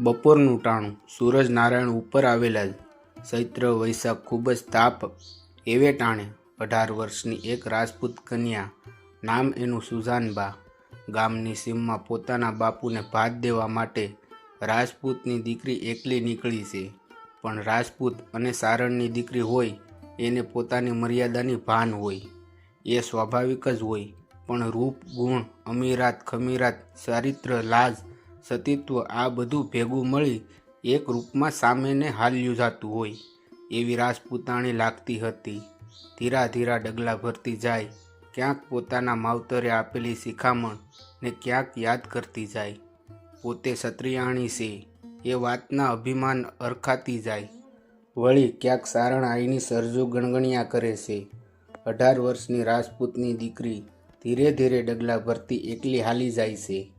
બપોરનું ટાણું. સૂરજ નારાયણ ઉપર આવેલા ચૈત્ર, વૈશાખ ખૂબ જ તાપ એવે ટાણે. અઢાર વર્ષની એક રાજપૂત કન્યા, નામ એનું સુઝાનબા ગામની સીમમાં પોતાના બાપુને ભાત દેવા માટે રાજપૂતની દીકરી એકલી નીકળી છે. પણ રાજપૂત અને સારણની દીકરી હોય, એને પોતાની મર્યાદાની ભાન હોય. એ સ્વાભાવિક જ હોય, પણ રૂપ, ગુણ, અમીરાત, ખમીરાત, ચારિત્ર, લાજ સતીત્વ આ બધું ભેગું મળી એક રૂપમાં સામેને હાલ્યું જાતું હોય, એવી રાજપૂતાણી લાગતી હતી. ધીરા ધીરા ડગલા ભરતી જાય, ક્યાંક પોતાના માવતરે આપેલી શિખામણ ને ક્યાંક યાદ કરતી જાય. પોતે ક્ષત્રિયાણી છે, એ વાતના અભિમાન અરખાતી જાય. વળી ક્યાંક સારણ આઈની સરજુ ગણગણ્યા કરે છે. અઢાર વર્ષની રાજપૂતની દીકરી ધીરે ધીરે ડગલા ભરતી એકલી હાલી જાય છે.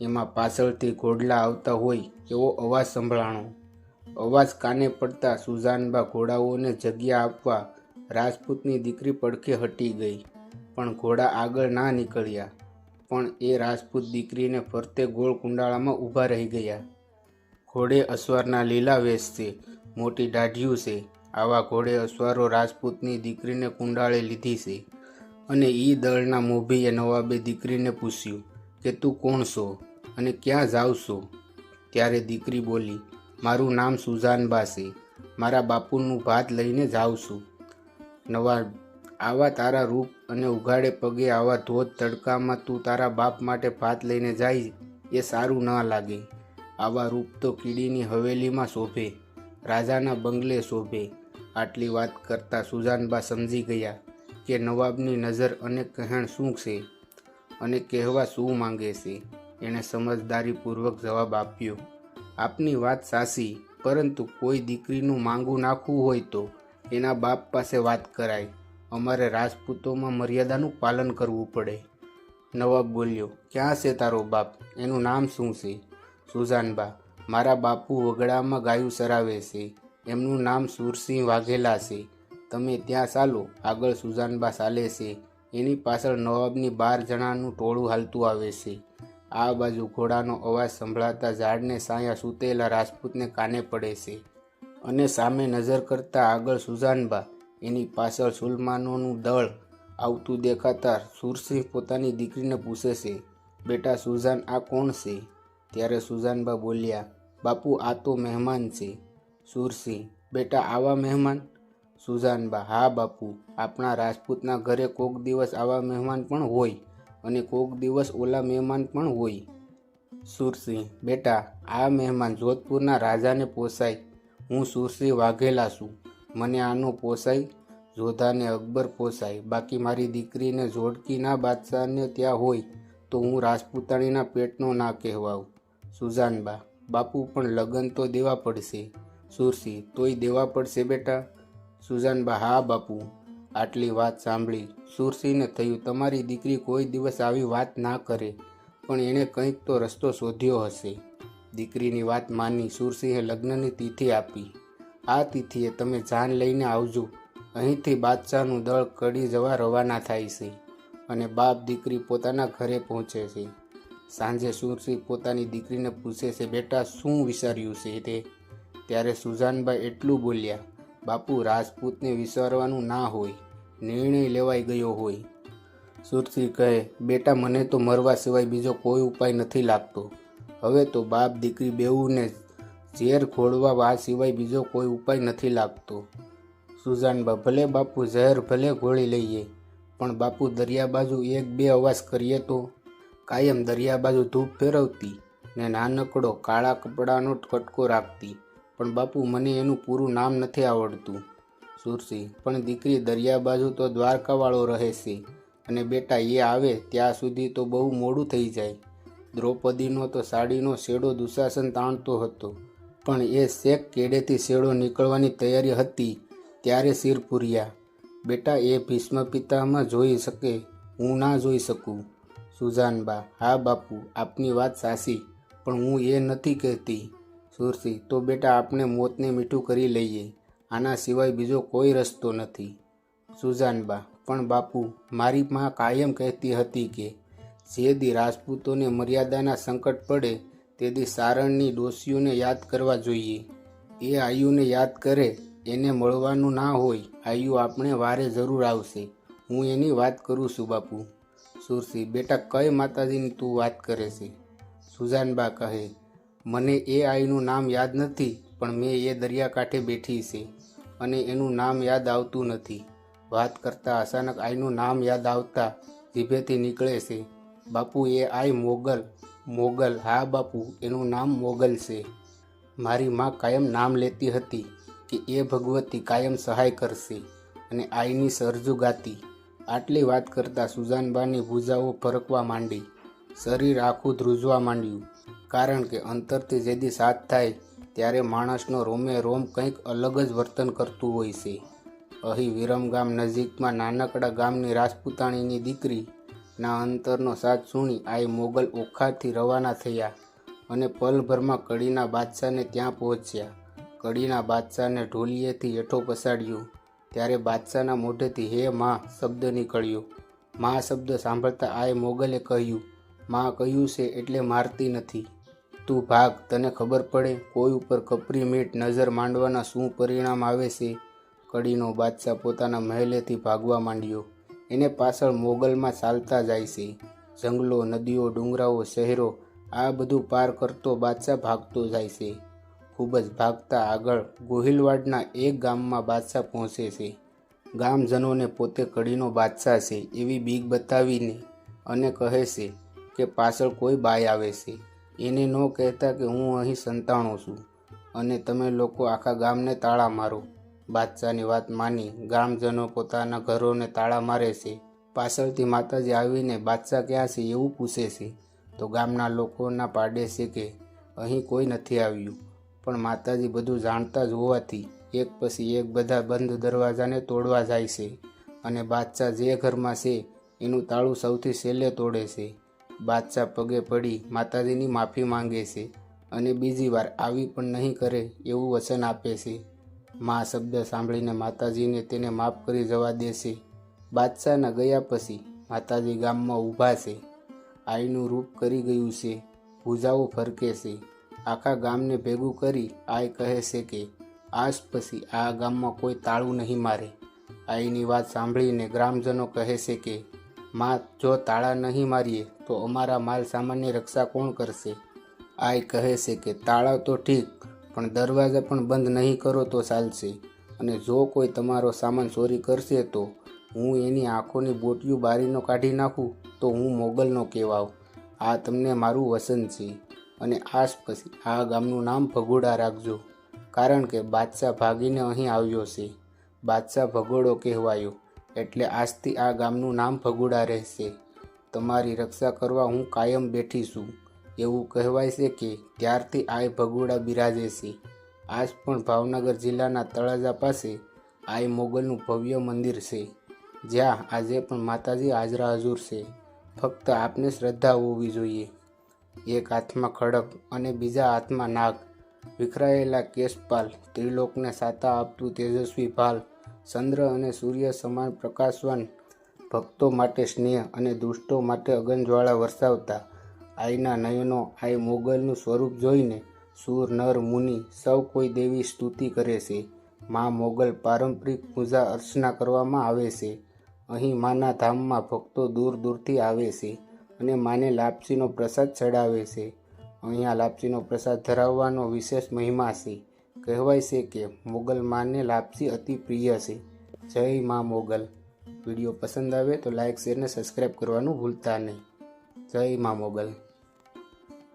એમાં પાછળથી ઘોડલા આવતા હોય એવો અવાજ સંભળાણો. અવાજ કાને પડતા સુઝાનબા ઘોડાઓને જગ્યા આપવા રાજપૂતની દીકરી પડખે હટી ગઈ, પણ ઘોડા આગળ ના નીકળ્યા. પણ એ રાજપૂત દીકરીને ફરતે ગોળ કુંડાળામાં ઊભા રહી ગયા. ઘોડે અસવારના લીલા છે, મોટી દાઢિયું છે. આવા ઘોડે અસવારો રાજપૂતની દીકરીને કુંડાળે લીધી છે. અને ઈ દળના મોભીએ નવાબે દીકરીને પૂછ્યું કે તું કોણ છો? અને ક્યાં છો? ત્યારે દીકરી બોલી, મારું નામ સુઝાનબા છે મારા બાપુનું ભાત લઈને જાઉં છું. નવાબ, આવા તારા રૂપ અને ઉઘાડે પગે આવા ધોધ તડકામાં તું તારા બાપ માટે ભાત લઈને જાય એ સારું ન લાગે. આવા રૂપ તો કીડીની હવેલીમાં શોભે, રાજાના બંગલે શોભે. આટલી વાત કરતા સુજાનબા સમજી ગયા કે નવાબની નજર અને કહેણ શું છે અને કહેવા શું માંગે છે. એણે સમજદારીપૂર્વક જવાબ આપ્યો, આપની વાત સાચી, પરંતુ કોઈ દીકરીનું માંગું નાખવું હોય તો એના બાપ પાસે વાત કરાય. અમારે રાજપૂતોમાં મર્યાદાનું પાલન કરવું પડે. નવાબ બોલ્યો, ક્યાં છે તારો બાપ? એનું નામ શું છે? સુઝાનબા મારા બાપુ વગડામાં ગાયું ચરાવે છે. એમનું નામ સુરસિંહ વાઘેલા છે. તમે ત્યાં ચાલો, આગળ સુઝાનબા ચાલે છે. એની પાછળ નવાબની બાર જણાનું ટોળું હાલતું આવે છે. આ બાજુ ઘોડાનો અવાજ સંભળાતા ઝાડને સાયા સૂતેલા રાજપૂતને કાને પડે છે. અને સામે નજર કરતા આગળ સુઝાનબા એની પાછળ સુલમાનોનું દળ આવતું દેખાતા સુરસિંહ પોતાની દીકરીને પૂછે છે, બેટા સુઝાન આ કોણ છે? ત્યારે સુઝાનબા બોલ્યા, બાપુ, આ તો મહેમાન છે. સુરસિંહ, બેટા, આવા મહેમાન? સુઝાનબા હા, બાપુ, આપણા રાજપૂતના ઘરે કોક દિવસ આવા મહેમાન પણ હોય. અને કોક દિવસ ઓલા મહેમાન પણ હોય. સુરસિંહ, બેટા, આ મહેમાન જોધપુરના રાજાને પોસાય. હું સુરસિંહ વાઘેલા છું. મને આનો પોસાય, જોધાને અકબર પોસાય. બાકી મારી દીકરીને જોડકીના બાદશાહને ત્યાં હોય તો હું રાજપૂતાણીના પેટનો ના કહેવાઉં. સુજાનબા, બાપુ પણ લગ્ન તો દેવા પડશે. સુરસિંહ, તોય દેવા પડશે બેટા. સુજાનબા, હા બાપુ. આટલી વાત સાંભળી સુરસિંહને થયું, તમારી દીકરી કોઈ દિવસ આવી વાત ના કરે, પણ એણે કંઈક તો રસ્તો શોધ્યો હશે. દીકરીની વાત માની સુરસિંહે લગ્નની તિથિ આપી. આ તિથિએ તમે જાન લઈને આવજો. અહીંથી બાદશાહનું દળ કડી જવા રવાના થાય છે અને બાપ દીકરી પોતાના ઘરે પહોંચે છે. સાંજે સુરસિંહ પોતાની દીકરીને પૂછે છે, બેટા, શું વિચાર્યું છે? તે ત્યારે સુજાનભાઈ એટલું બોલ્યા બાપુ રાજપૂતને વિચારવાનું ના હોય, નિર્ણય લેવાઈ ગયો હોય. સુરસિંહ કહે, બેટા, મને તો મરવા સિવાય બીજો કોઈ ઉપાય નથી લાગતો. હવે તો બાપ દીકરી બેઉને ઝેર ખોળવા આ સિવાય બીજો કોઈ ઉપાય નથી લાગતો. સુઝાનબા ભલે બાપુ ઝેર ભલે ઘોળી લઈએ, પણ બાપુ દરિયા બાજુ એક બે અવાજ કરીએ તો કાયમ દરિયા બાજુ ધૂપ ફેરવતી ને નાનકડો કાળા કપડાનો કટકો રાખતી. પણ બાપુ, મને એનું પૂરું નામ નથી આવડતું. સુરસી, પણ દીકરી દરિયા બાજુ તો દ્વારકાવાળો રહે છે અને બેટા એ આવે ત્યાં સુધી તો બહુ મોડું થઈ જાય. દ્રૌપદીનો તો સાડીનો શેડો દુશાસન તાણતો હતો, પણ એ શેક કેડેથી શેડો નીકળવાની તૈયારી હતી ત્યારે શિર પૂર્યા. બેટા, એ ભીષ્મ પિતામાં જોઈ શકે, હું ના જોઈ શકું. સુજાનબા, હા બાપુ, આપની વાત સાચી, પણ હું એ નથી કહેતી. સુરસિંહ તો બેટા, આપણે મોતને મીઠું કરી લઈએ. આના સિવાય બીજો કોઈ રસ્તો નથી. સુજાનબા, પણ બાપુ, મારી માં કાયમ કહેતી હતી કે, જે દી રાજપૂતોને મર્યાદાના સંકટ પડે તેથી સારણની ડોશીઓને યાદ કરવા જોઈએ. એ આયુને યાદ કરે, એને મળવાનું ના હોય, આયુ આપણે વારે જરૂર આવશે. હું એની વાત કરું છું, બાપુ. સુરસી, બેટા, કઈ માતાજીની તું વાત કરે છે? સુજાનબા કહે મને એ આઈનું નામ યાદ નથી, પણ મેં એ દરિયાકાંઠે બેઠી છે અને એનું નામ યાદ આવતું નથી. વાત કરતાં અચાનક આઈનું નામ યાદ આવતા જીભેથી નીકળે છે. બાપુ, એ આઈ મોગલ મોગલ. હા, બાપુ, એનું નામ મોગલ છે. મારી માં કાયમ નામ લેતી હતી કે એ ભગવતી કાયમ સહાય કરશે અને આઈની સરજુ ગાતી. આટલી વાત કરતાં સુજાનબાની ભૂજાઓ ફરકવા માંડી. શરીર આખું ધ્રુજવા માંડ્યું. કારણ કે અંતરથી જેદી સાથ થાય ત્યારે માણસનો રોમે રોમ કંઈક અલગ જ વર્તન કરતું હોય છે. અહીં વિરમગામ નજીકમાં નાનકડા ગામની રાજપૂતાણીની દીકરી ના અંતરનો સાથ સુણી આઈ મોગલ ઓખાથી રવાના થયા અને પલભરમાં કડીના બાદશાહને ત્યાં પહોંચ્યા. કડીના બાદશાહને ઢોલિયેથી હેઠો પસાડ્યો. ત્યારે બાદશાહના મોઢેથી હે માં શબ્દ નીકળ્યો. માં શબ્દ સાંભળતા આય મોગલે કહ્યું, માં કહ્યું છે એટલે મારતી નથી. તું ભાગ, તને ખબર પડે કોઈ ઉપર કપરી મીટ નજર માંડવાના શું પરિણામ આવે છે? કડીનો બાદશાહ પોતાના મહેલેથી ભાગવા માંડ્યો. એને પાછળ મોગલમાં ચાલતા જાય છે. જંગલો, નદીઓ, ડુંગરાઓ, શહેરો, આ બધું પાર કરતો બાદશાહ ભાગતો જાય છે. ખૂબ જ ભાગતા આગળ ગોહિલવાડના એક ગામમાં બાદશાહ પહોંચે છે. ગામજનોને પોતે કડીનો બાદશાહ છે એવી બીક બતાવીને અને કહે છે કે પાછળ કોઈ બાય આવે છે. એને ન કહેતા કે હું અહીં સંતાણો છું. અને તમે લોકો આખા ગામને તાળા મારો. બાદશાહની વાત માની ગામજનો પોતાના ઘરોને તાળા મારે છે. પાછળથી માતાજી આવીને બાદશાહ ક્યાં છે એવું પૂછે છે. તો ગામના લોકોના પાડે છે કે અહીં કોઈ નથી આવ્યું. પણ માતાજી બધું જાણતા જ હોવાથી એક પછી એક બધા બંધ દરવાજાને તોડવા જાય છે. અને બાદશાહ જે ઘરમાં છે એનું તાળું સૌથી છેલ્લે તોડે છે. બાદશાહ પગે પડી માતાજીની માફી માંગે છે અને બીજી વાર આવી પણ નહીં કરે એવું વચન આપે છે. મા શબ્દ સાંભળીને માતાજીને તેને માફ કરી જવા દેશે બાદશાહના ગયા પછી માતાજી ગામમાં ઊભા છે. આઈનું રૂપ કરી ગયું છે. ભૂજાઓ ફરકે છે. આખા ગામને ભેગું કરી આઈ કહે છે કે, આજ પછી આ ગામમાં કોઈ તાળું નહીં મારે. આઈની વાત સાંભળીને ગ્રામજનો કહે છે કે માં, જો તાળા નહીં મારીએ, તો અમારા માલ સામાનની રક્ષા કોણ કરશે? આય કહે છે કે, તાળા તો ઠીક, પણ દરવાજા પણ બંધ નહીં કરો તો ચાલશે. અને જો કોઈ તમારો સામાન ચોરી કરશે તો હું એની આંખોની બોટિયું બારીનો કાઢી નાખું, તો હું મોગલનો કહેવાવ આ તમને મારું વસન છે. અને આસ પછી આ ગામનું નામ ભગોડા રાખજો. કારણ કે બાદશાહ ભાગીને અહીં આવ્યો છે. બાદશાહ ભગોડો કહેવાયો. એટલે આજથી આ ગામનું નામ ફગુડા રહેશે. તમારી રક્ષા કરવા હું કાયમ બેઠી છું. એવું કહેવાય છે કે ત્યારથી આય ભગુડા બિરાજે છે. આજ પણ ભાવનગર જિલ્લાના તળાજા પાસે આય મોગલનું ભવ્ય મંદિર છે. જ્યાં આજે પણ માતાજી હાજરા હજુર છે. ફક્ત આપને શ્રદ્ધા હોવી જોઈએ. એક હાથમાં ખડક અને બીજા હાથમાં નાગ. વિખરાયેલા કેશપાલ ત્રિલોકને સાતા આપતું તેજસ્વી ભાલ ચંદ્ર અને સૂર્ય સમાન પ્રકાશવાન ભક્તો માટે સ્નેહ અને દુષ્ટો માટે અગનજ્વાળા વરસાવતા. આઈના નયનો, આઈ મોગલનું સ્વરૂપ જોઈને સૂર, નર, મુનિ સૌ કોઈ દેવી સ્તુતિ કરે છે. મા મોગલ પારંપરિક પૂજા અર્ચના કરવામાં આવે છે. અહીં માના ધામમાં ભક્તો દૂર દૂરથી આવે છે અને માને લાપસીનો પ્રસાદ ચડાવે છે. અહીંયા લાપસીનો પ્રસાદ ધરાવવાનો વિશેષ મહિમા છે. કહેવાય છે કે મોગલ માને લાપસી અતિ પ્રિય છે. જય મા મોગલ. વીડિયો પસંદ આવે તો લાઇક શેર ને સબસ્ક્રાઈબ કરવાનું ભૂલતા નહીં. જય મા મોગલ.